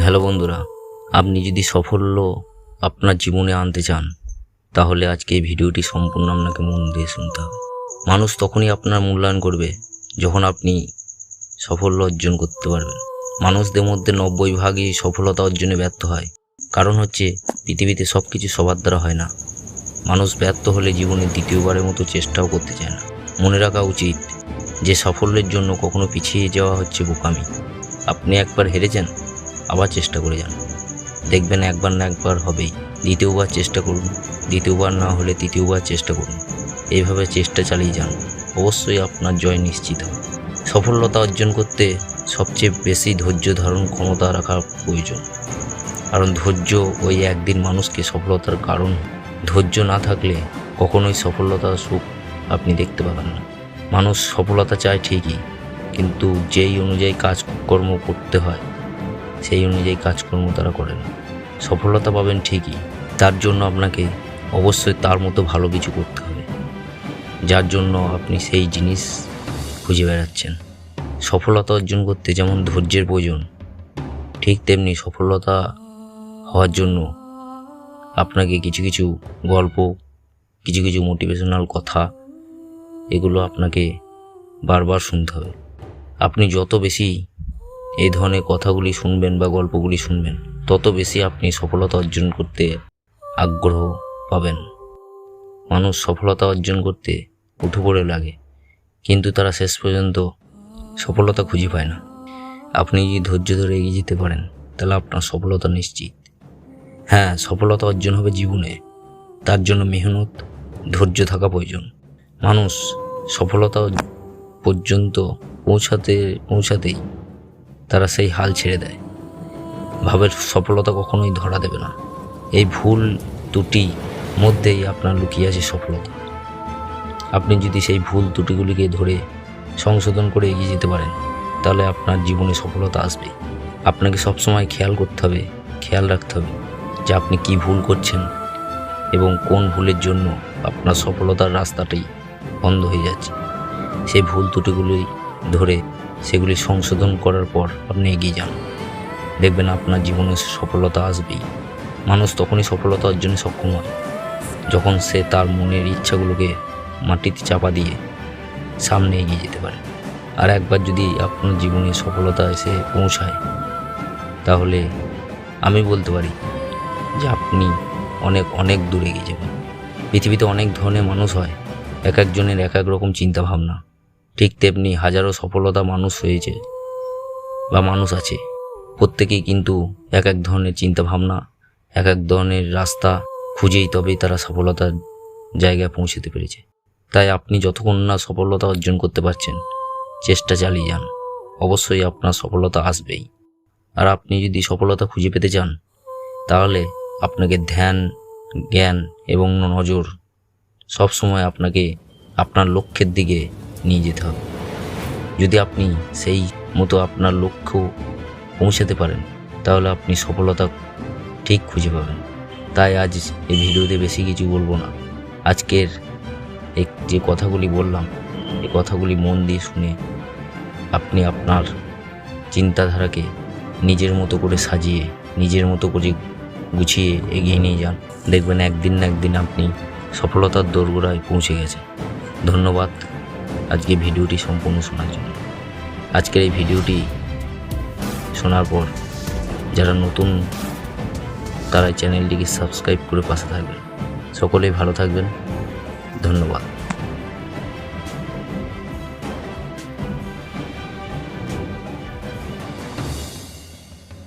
Hello বন্ধুরা, আপনি যদি সাফল্য আপনার জীবনে আনতে চান, তাহলে আজকে এই ভিডিওটি সম্পূর্ণ আপনাকে মন দিয়ে শুনতে হবে। মানুষ তখনই আপনার মূল্যায়ন করবে যখন আপনি সাফল্য অর্জন করতে পারবেন। মানুষদের মধ্যে নব্বই ভাগই সফলতা অর্জনে ব্যর্থ হয়। কারণ হচ্ছে, পৃথিবীতে সব কিছু সবার দ্বারা হয় না। মানুষ ব্যর্থ হলে জীবনে দ্বিতীয়বারের মতো চেষ্টাও করতে চায় না। মনে রাখা উচিত যে সাফল্যের জন্য কখনো পিছিয়ে যাওয়া হচ্ছে বোকামি। আপনি একবার হেরেছেন? আবার চেষ্টা করে যান। দেখবেন একবার না একবার হবেই। দ্বিতীয়বার চেষ্টা করুন। দ্বিতীয়বার না হলে তৃতীয়বার চেষ্টা করুন। এইভাবে চেষ্টা চালিয়ে যান। অবশ্যই আপনার জয় নিশ্চিত হবে। সফলতা অর্জন করতে সবচেয়ে বেশি ধৈর্য ধারণ ক্ষমতা রাখা প্রয়োজন। কারণ ধৈর্য ওই একদিন মানুষকে সফলতার কারণ। ধৈর্য না থাকলে কখনোই সফলতার সুখ আপনি দেখতে পাবেন না। মানুষ সফলতা চায় ঠিকই, কিন্তু যেই অনুযায়ী কাজকর্ম করতে হয় সেই অনুযায়ী কাজকর্ম তারা করেন। সফলতা পাবেন ঠিকই। তার জন্য আপনাকে অবশ্যই তার মতো ভালো কিছু করতে হবে। যার জন্য আপনি সেই জিনিস খুঁজে বেড়াচ্ছেন। সফলতা অর্জন করতে যেমন ধৈর্যের প্রয়োজন, ঠিক তেমনি সফলতা হওয়ার জন্য আপনাকে কিছু কিছু গল্প, কিছু কিছু মোটিভেশনাল কথা, এগুলো আপনাকে বারবার শুনতে হবে। আপনি যত বেশি এই ধরনের কথাগুলি শুনবেন বা গল্পগুলি শুনবেন, তত বেশি আপনি সফলতা অর্জন করতে আগ্রহ পাবেন। মানুষ সফলতা অর্জন করতে উঠে পড়ে লাগে, কিন্তু তারা শেষ পর্যন্ত সফলতা খুঁজে পায় না। আপনি যদি ধৈর্য ধরে এগিয়ে যেতে পারেন, তাহলে আপনার সফলতা নিশ্চিত। হ্যাঁ সফলতা অর্জন হবে জীবনে, তার জন্য মেহনত, ধৈর্য থাকা প্রয়োজন। মানুষ সফলতা পর্যন্ত পৌঁছাতে, পৌঁছাতেই তারা সেই হাল ছেড়ে দেয়। ভাবের সফলতা কখনোই ধরা দেবে না। এই ভুল ত্রুটি মধ্যেই আপনার লুকিয়ে আছে সফলতা। আপনি যদি সেই ভুল ত্রুটিগুলিকে ধরে সংশোধন করে এগিয়ে যেতে পারেন, তাহলে আপনার জীবনে সফলতা আসবে। আপনাকে সবসময় খেয়াল করতে হবে, খেয়াল রাখতে হবে যে আপনি কি ভুল করছেন এবং কোন ভুলের জন্য আপনার সফলতার রাস্তাটি বন্ধ হয়ে যাচ্ছে। সেই ভুল ত্রুটিগুলি ধরে সেগুলি সংশোধন করার পর আপনি এগিয়ে যান। দেখবেন আপনার জীবনে সফলতা আসবেই। মানুষ তখনই সফলতা অর্জনে সক্ষম হয়। যখন সে তার মনের ইচ্ছাগুলোকে মাটিতে চাপা দিয়ে সামনে এগিয়ে যেতে পারে। আর একবার যদি আপনার জীবনে সফলতা এসে পৌঁছায়, তাহলে আমি বলতে পারি যে আপনি অনেক অনেক দূরে এগিয়ে যাবেন। পৃথিবীতে অনেক ধরনের মানুষ হয়, এক একজনের এক এক রকম চিন্তা ভাবনা ঠিক তেমনি হাজারো সফলতা মানুষ হয়েছে বা মানুষ আছে। প্রত্যেকেই কিন্তু এক এক ধরনের চিন্তা ভাবনা এক এক ধরনের রাস্তা খুঁজেই তবেই তারা সফলতার জায়গায় পৌঁছতে পেরেছে। তাই আপনি যতক্ষণ না সফলতা অর্জন করতে পারছেন, চেষ্টা চালিয়ে যান। অবশ্যই আপনার সফলতা আসবেই। আর আপনি যদি সফলতা খুঁজে পেতে চান, তাহলে আপনাকে ধ্যান, জ্ঞান এবং নজর সবসময় আপনাকে, আপনার লক্ষ্যের দিকে নিয়ে যেতে হবে। যদি আপনি সেই মতো আপনার লক্ষ্য পৌঁছাতে পারেন, তাহলে আপনি সফলতা ঠিক খুঁজে পাবেন। তাই আজ এই ভিডিওতে বেশি কিছু বলব না। আজকের এক যে কথাগুলি বললাম, এই কথাগুলি মন দিয়ে শুনে আপনি আপনার চিন্তাধারাকে নিজের মতো করে সাজিয়ে, নিজের মতো করে গুছিয়ে এগিয়ে নিয়ে যান। দেখবেন একদিন না একদিন আপনি সফলতার দোরগোড়ায় পৌঁছে গেছে ধন্যবাদ। আজকে ভিডিওটি সম্পূর্ণ শোনার জন্য। আজকের এই ভিডিওটি শোনার পর যারা নতুন, তারা চ্যানেলটিকে সাবস্ক্রাইব করে পাশে থাকবেন। সকলেই ভালো থাকবেন। ধন্যবাদ।